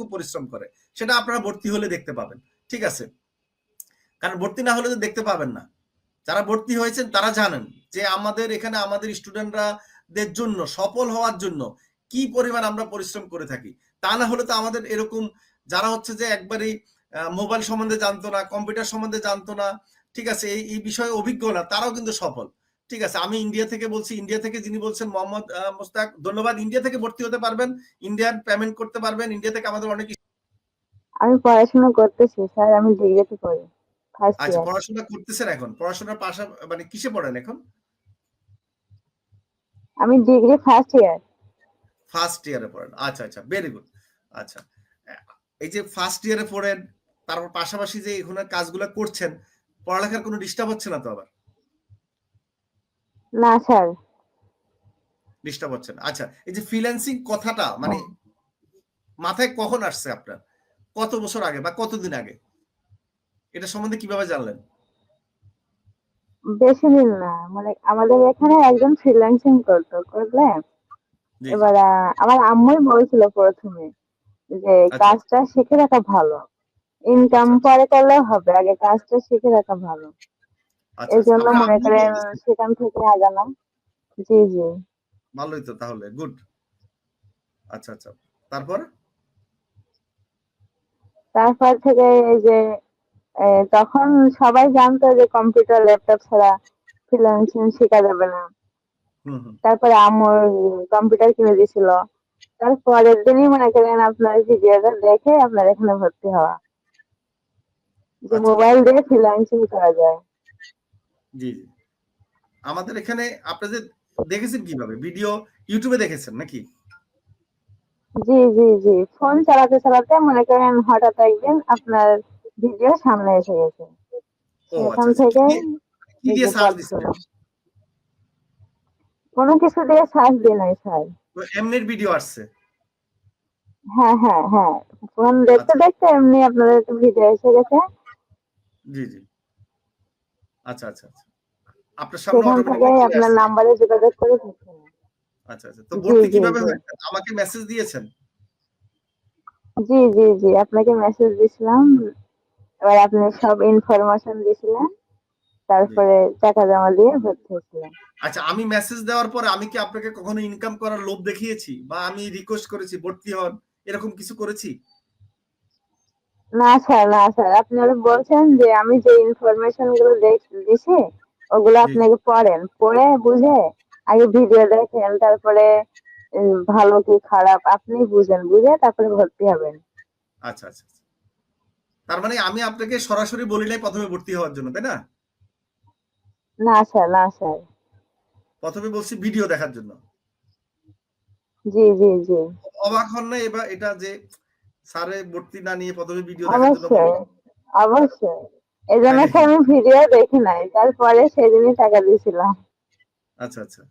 কতটুকু পরিশ্রম করে, সেটা আপনারা ভর্তি হলে দেখতে পাবেন। ঠিক আছে? কারণ ভর্তি না হলে তো দেখতে পাবেন না। যারা ভর্তি হয়েছেন তারা জানেন যে আমাদের এখানে আমাদের স্টুডেন্টরা দের জন্য, সফল হওয়ার জন্য কি পরিমাণ আমরা পরিশ্রম করে থাকি। তা না হলে তো আমাদের এরকম যারা হচ্ছে যে একবারই মোবাইল সম্বন্ধে জানতো না, কম্পিউটার সম্বন্ধে জানতো না, ঠিক আছে? এই এই বিষয়ে অভিজ্ঞ না, তারাও কিন্তু সফল। ঠিক আছে আমি ইন্ডিয়া থেকে বলছি ইন্ডিয়া থেকে যিনি বলছেন মোহাম্মদ মোস্তাক ধন্যবাদ। ইন্ডিয়া থেকে ভর্তি হতে পারবেন ইন্ডিয়ান পেমেন্ট করতে পারবেন ইন্ডিয়া থেকে আমাদের অনেক আমি পড়াশোনা করতেছি স্যার আমি ডিগ্রিতে পড়ি আচ্ছা পড়াশোনা করতেছেন এখন পড়াশোনার পাশা মানে কিসে পড়েন এখন? আমি ডিগ্রি ফার্স্ট ইয়ার ফার্স্ট ইয়ারে পড়েন আচ্ছা আচ্ছা ভেরি গুড আচ্ছা। এই যে ফার্স্ট ইয়ারে পড়েন তারপর পাশাপাশি যে এখানে কাজগুলো করছেন পড়ালেখার কোনো ডিস্টার্ব হচ্ছে না তো আবার? না স্যার। ডিস্টার্ব হচ্ছে না। আচ্ছা এই যে ফ্রিল্যান্সিং কথাটা মানে মাথায় কখন আসছে আপনার? কত বছর আগে বা কতদিন আগে? এটা সম্বন্ধে কীভাবে জানলেন? বেশি দিন না মানে আমাদের এখানে একজন ফ্রিল্যান্সিং করতো করলে? এবার আমার আম্মুই বলছিল প্রথমে যে আচ্ছা। কাজটা শিখে রাখা ভালো। ইনকাম আচ্ছা, আচ্ছা। পরে করলেও হবে আগে কাজটা শিখে রাখা ভালো। এই জন্য মনে আম্মু করেন সেখান থেকে আগালাম। জি জি। ভালোই তো তাহলে গুড। আচ্ছা আচ্ছা। তারপর? তারপর থেকে এই যে তখন সবাই জানতো যে কম্পিউটার ল্যাপটপ ছাড়া ফ্রিল্যান্সিং শেখা যাবে না। তারপরে আমার কম্পিউটার কিনে দিছিল তারপরের দিনই মনে করেন আপনার ভিডিওটা দেখে আপনার এখানে ভর্তি হওয়া। যে আচ্ছা। মোবাইল দিয়ে ফ্রিল্যান্সিং করা যায়। জি জি। আমাদের এখানে আপনাদের দেখেছেন কীভাবে? ভিডিও ইউটিউবে দেখেছেন নাকি? জি জি জি। ফোন চালাতে চালাতে মনে করেন হঠাৎ একদিন আপনার ভিডিও সামনে এসে গেছে। সেখান আচ্ছা আচ্ছা। থেকে কি দিয়ে- সার্চ। দিচ্ছিলেন কোনো কিছু দিয়ে সার্চ দিই নাই স্যার। এমনির ভিডিও আসছে? হ্যাঁ হ্যাঁ হ্যাঁ। ফোন দেখতে আচ্ছা। দেখতে এমনি আপনাদের ভিডিও এসে গেছে। জি জি। আচ্ছা আচ্ছা আচ্ছা। আপনার সামনে আপনার। নাম্বারে যোগাযোগ করে আচ্ছা আচ্ছা। তো ভর্তি কীভাবে হয়েছে? আমাকে মেসেজ দিয়েছেন? জি জি জি। আপনাকে মেসেজ দিছিলাম। এবার আপনি সব ইনফরমেশন দিছিলেন। তারপরে টাকা জমা দিয়ে ভর্তি হয়েছিলাম। আচ্ছা আমি মেসেজ দেওয়ার পরে আমি কি আপনাকে কখনো ইনকাম করার লোভ দেখিয়েছি? বা আমি রিকোয়েস্ট করেছি ভর্তি হন এরকম কিছু করেছি? না স্যার না স্যার। আপনারা বলছেন যে আমি যে ইনফরমেশনগুলো দিছি ওগুলো। আপনাকে পড়েন। পড়ে বুঝে আগে ভিডিও দেখেন তারপরে ভালো কি খারাপ আপনি বুঝেন। বুঝে তারপরে ভর্তি হবেন। আচ্ছা আচ্ছা আচ্ছা। তার মানে আমি আপনাকে সরাসরি বলি নাই প্রথমে ভর্তি হওয়ার জন্য তাই না? না স্যার না স্যার। প্রথমে বলছি ভিডিও দেখার জন্য। জি জি জি। অবাক হন না এবার এটা যে স্যারে ভর্তি না নিয়ে প্রথমে ভিডিও দেখার জন্য অবশ্যই? স্যার আমি ভিডিও দেখি নাই তারপরে সেদিনই টাকা দিয়েছিলাম। আচ্ছা আচ্ছা।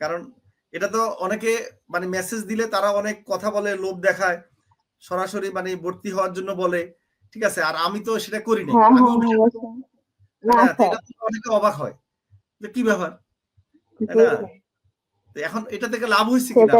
কারণ এটা তো অনেকে মানে মেসেজ দিলে তারা অনেক কথা বলে লোভ দেখায় সরাসরি মানে ভর্তি হওয়ার জন্য বলে ঠিক আছে? আর আমি তো সেটা করি হ্যাঁ হ্যাঁ অবশ্যই। না হ্যাঁ, অনেকে অবাক হয়। কি ব্যাপার? তো এখন এটা থেকে লাভ হয়েছে কিনা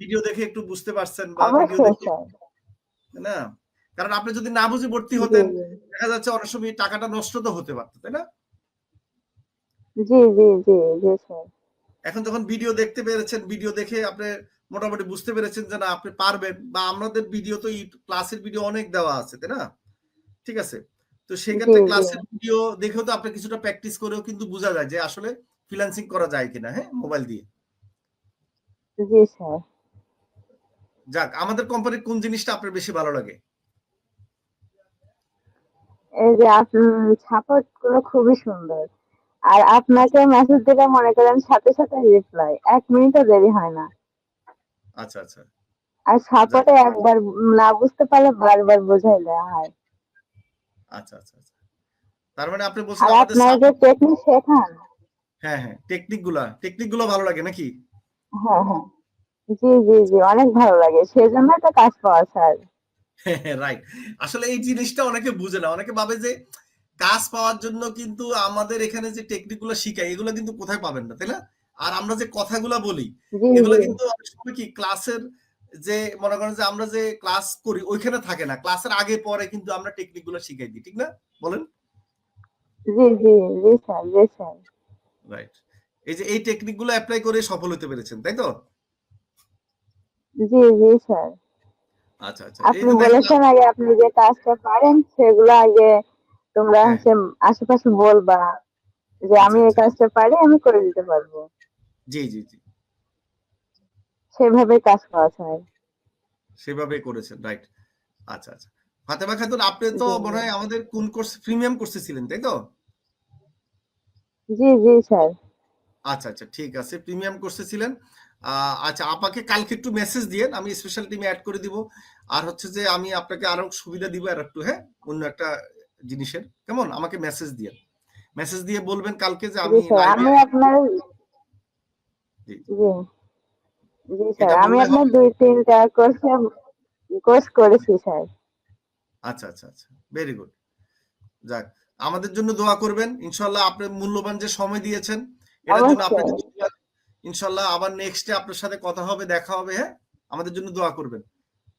ভিডিও দেখে একটু বুঝতে পারছেন বা ভিডিও দেখে না? কারণ আপনি যদি না বুঝে ভর্তি হতেন দেখা যাচ্ছে অনেক সময় টাকাটা নষ্ট তো হতে পারতো তাই না? জি জি জি জি স্যার। এখন যখন ভিডিও দেখতে পেরেছেন ভিডিও দেখে আপনি মোটামুটি বুঝতে পেরেছেন যে না আপনি পারবেন বা আমাদের ভিডিও তো ক্লাসের ভিডিও অনেক দেওয়া আছে তাই না? ঠিক আছে? তো সেক্ষেত্রে। ক্লাসের ভিডিও দেখেও তো আপনি কিছুটা প্র্যাকটিস করেও কিন্তু বোঝা যায় যে আসলে ফ্রিল্যান্সিং করা যায় কিনা হ্যাঁ? মোবাইল দিয়ে। জি স্যার। যাক আমাদের কোম্পানির কোন জিনিসটা আপনার বেশি ভালো লাগে? এই যে সাপোর্টগুলো খুবই সুন্দর। আর আপনাকে মেসেজ দিলে মনে করেন সাথে সাথে রিপ্লাই এক মিনিটও দেরি হয় না। আচ্ছা আচ্ছা। আর সাপোর্টে একবার না বুঝতে পারলে বারবার বোঝাই দেওয়া হয়। আচ্ছা আচ্ছা আচ্ছা। তার মানে আপনি বলছেন আপনার যে টেকনিক শেখান। হ্যাঁ হ্যাঁ টেকনিকগুলা টেকনিকগুলো ভালো লাগে নাকি? হ্যাঁ হ্যাঁ। জি জি জি অনেক ভালো লাগে। সেজন্য তো কাজ পাওয়া স্যার রাইট আসলে এই জিনিসটা অনেকে বুঝে না। অনেকে ভাবে যে কাজ পাওয়ার জন্য কিন্তু আমাদের এখানে যে টেকনিকগুলো শিখাই এগুলো কিন্তু কোথায় পাবেন না তাই না? আর আমরা যে কথাগুলো বলি এগুলো কিন্তু অনেক সময় কি ক্লাসের যে মনে করেন যে আমরা যে ক্লাস করি ওইখানে থাকে না। ক্লাসের আগে পরে কিন্তু আমরা টেকনিকগুলো শিখাই দিই ঠিক না? বলেন? জি জি জি স্যার জি স্যার। রাইট এই যে এই টেকনিকগুলো অ্যাপ্লাই করে সফল হতে পেরেছেন তাই তো? জি জি স্যার। আচ্ছা আচ্ছা। আপনি বলেছেন আগে আপনি যে কাজটা পারেন সেগুলো আগে তোমরা হ্যাঁ। হচ্ছে আশেপাশে বলবা যে আমি এই আচ্ছা। কাজটা পারি আমি করে দিতে পারব। জি জি জি। সেভাবে কাজ করা স্যার সেভাবে করেছেন রাইট আচ্ছা আচ্ছা। ফাতেমা খাতুন আপনি তো মনে হয় আমাদের কোন কোর্স প্রিমিয়াম কোর্সে ছিলেন তাই তো? জি জি স্যার। আচ্ছা আচ্ছা ঠিক আছে প্রিমিয়াম কোর্সে ছিলেন আচ্ছা আপনাকে কালকে একটু মেসেজ দিয়েন আমি স্পেশাল টিমে অ্যাড করে দিব। আর হচ্ছে যে আমি আপনাকে আরও সুবিধা দিব আর একটু হ্যাঁ? অন্য একটা জিনিসের কেমন? আমাকে মেসেজ দিয়ে মেসেজ দিয়ে বলবেন কালকে যে আমি আমি আপনার জি, স্যার আমি আপনার দুই তিনটা কোর্সে কোর্স করেছি স্যার। আচ্ছা আচ্ছা আচ্ছা ভেরি গুড যাক আমাদের জন্য দোয়া করবেন। ইনশাল্লাহ আপনি মূল্যবান যে সময় দিয়েছেন এটার জন্য। ইনশাল্লাহ আবার নেক্সটে আপনার সাথে কথা হবে দেখা হবে হ্যাঁ? আমাদের জন্য দোয়া করবেন।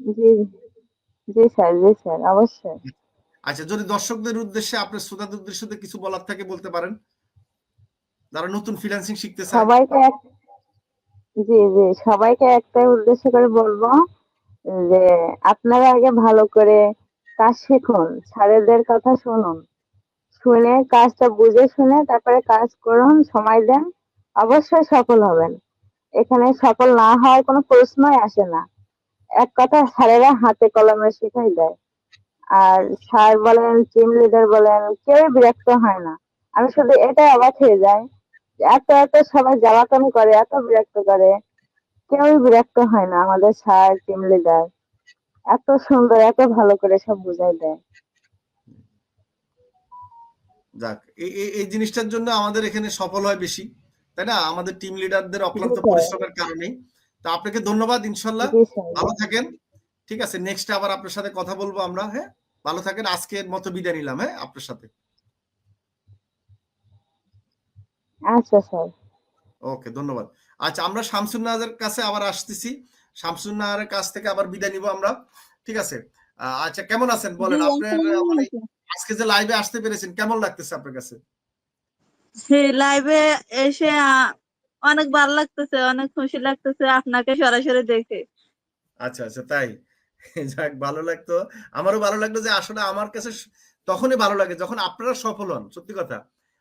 জি জি স্যার জি স্যার অবশ্যই। আচ্ছা যদি দর্শকদের উদ্দেশ্যে আপনার শ্রোতাদের উদ্দেশ্যে কিছু বলার থাকে বলতে পারেন। যারা নতুন ফ্রিল্যান্সিং শিখতে চায়। সবাইকে জি জি সবাইকে একটাই উদ্দেশ্য করে বলব যে আপনারা আগে ভালো করে কাজ শিখুন স্যারেদের কথা শুনুন। শুনে, কাজটা বুঝে শুনে তারপরে কাজ করুন, সময় দেন, অবশ্যই সফল হবেন। এখানে সফল না হওয়ার কোনো প্রশ্নই আসে না। এক কথা স্যারেরা হাতে কলমে শিখাই দেয়। আর স্যার বলেন টিম লিডার বলেন, কেউই বিরক্ত হয় না। আমি শুধু এটাই অবাক হয়ে যাই এত এত সবাই জ্বালাতন করে, এত বিরক্ত করে। কেউই বিরক্ত হয় না আমাদের স্যার টিম লিডার এত সুন্দর, এত ভালো করে সব বুঝাই দেয়। যাক এই জিনিসটার জন্য আমাদের এখানে সফল হয় বেশি তাই না? আমাদের টিম লিডারদের অক্লান্ত পরিশ্রমের কারণেই। তো আপনাকে ধন্যবাদ ইনশাল্লাহ। ভালো থাকেন। ঠিক আছে নেক্সট আবার আপনার সাথে কথা বলব আমরা হ্যাঁ? ভালো থাকেন আজকের মতো বিদায় নিলাম হ্যাঁ আপনার সাথে। আচ্ছা স্যার। ওকে ধন্যবাদ। আচ্ছা আমরা শামসুন নাহারের কাছে আবার আসতেছি। শামসুন নাহারের কাছ থেকে আবার বিদায় নিব আমরা। ঠিক আছে? আচ্ছা কেমন আছেন? বলেন আপনার। আজকে যে লাইভে আসতে পেরেছেন কেমন লাগতেছে আপনার কাছে? লাইভে এসে অনেক ভালো লাগতেছে অনেক খুশি লাগতেছে আপনাকে সরাসরি দেখে। আচ্ছা আচ্ছা তাই? যাক ভালো লাগতো। আমারও ভালো লাগল যে আসলে আমার কাছে তখনই ভালো লাগে যখন আপনারা সফল হন সত্যি কথা।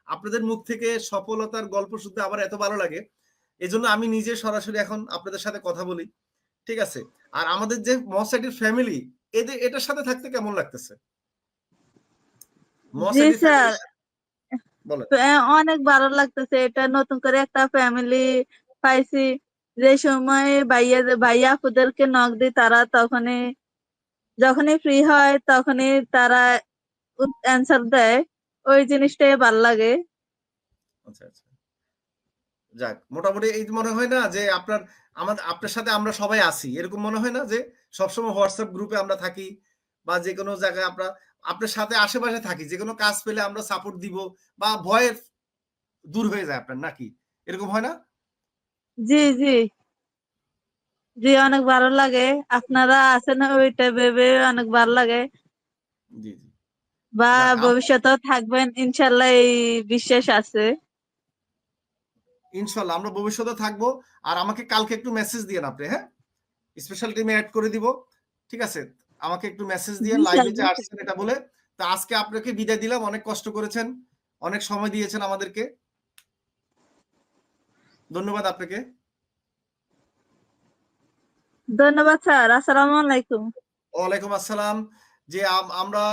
আপনাদের মুখ থেকে সফলতার গল্প শুনতে আমার এত ভালো লাগে এই জন্য আমি নিজে সরাসরি এখন আপনাদের সাথে কথা বলি ঠিক আছে? আর আমাদের যে মহাসাইটির ফ্যামিলি এদের এটার সাথে থাকতে কেমন লাগতেছে মহাসাইটির স্যার। family- বলেন আহ, অনেক ভালো লাগতেছে। এটা নতুন করে একটা ফ্যামিলি পাইছি। যে সময় ভাইয়া ভাইয়া আপুদেরকে নক দিই তারা তখনই যখনই ফ্রি হয় তখনই তারা অ্যান্সার দেয়। ওই জিনিসটাই ভালো লাগে। আচ্ছা আচ্ছা। যাক মোটামুটি এই মনে হয় না যে আপনার আমাদের আপনার সাথে আমরা সবাই আছি। এরকম মনে হয় না যে সবসময় হোয়াটসঅ্যাপ গ্রুপে আমরা থাকি বা যে কোনো জায়গায় আমরা আপনার সাথে আশেপাশে থাকি যে কোনো কাজ পেলে আমরা সাপোর্ট দিব বা ভয়ের দূর হয়ে যায় আপনার নাকি? এরকম হয় না? জি জি। জি অনেক ভালো লাগে। আপনারা আছেন ওইটা ভেবে অনেক ভালো লাগে। জি জি। বা ভবিষ্যতেও থাকবেন ইনশাল্লাহ এই বিশ্বাস আছে। ইনশাল্লাহ আমরা ভবিষ্যতে থাকব। আর আমাকে কালকে একটু মেসেজ দিয়েন আপনি হ্যাঁ? স্পেশাল টিমে অ্যাড করে দিব। ঠিক আছে? আমাকে একটু মেসেজ দিয়ে লাইভে যে আসছেন এটা বলে। তো আজকে আপনাকে বিদায় দিলাম অনেক কষ্ট করেছেন অনেক সময় দিয়েছেন আমাদেরকে। ধন্যবাদ আপনাকে। ধন্যবাদ স্যার আসসালামু আলাইকুম। ওয়ালাইকুম আসসালাম। যে আমরা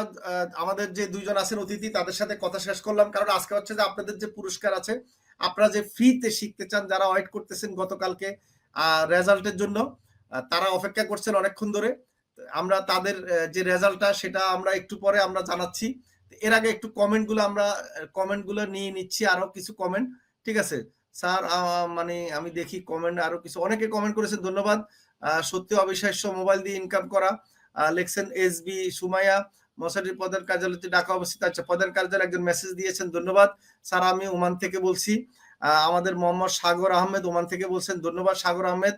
আমাদের যে দুইজন আছেন অতিথি তাদের সাথে কথা শেষ করলাম কারণ আজকে হচ্ছে যে আপনাদের যে পুরস্কার আছে আপনারা যে ফ্রিতে শিখতে চান যারা ওয়েট করতেছেন গতকালকে রেজাল্টের জন্য তারা অপেক্ষা করছেন অনেকক্ষণ ধরে। আমরা তাদের যে রেজাল্টটা সেটা আমরা একটু পরে আমরা জানাচ্ছি। এর আগে একটু কমেন্টগুলো আমরা কমেন্টগুলো নিয়ে নিচ্ছি আরও কিছু কমেন্ট, ঠিক আছে? স্যার মানে আমি দেখি কমেন্ট আরও কিছু। অনেকে কমেন্ট করেছেন, ধন্যবাদ। সত্যি অবিশ্বাস্য মোবাইল দিয়ে ইনকাম করা। লেখছেন এস বি সুমাইয়া, মশারির পদের কার্যালয়তে ঢাকা অবস্থিত। আচ্ছা পদের কার্যালয়ে একজন মেসেজ দিয়েছেন, ধন্যবাদ। স্যার, আমি ওমান থেকে বলছি। আমাদের মোহাম্মদ সাগর আহমেদ ওমান থেকে বলছেন, ধন্যবাদ সাগর আহমেদ।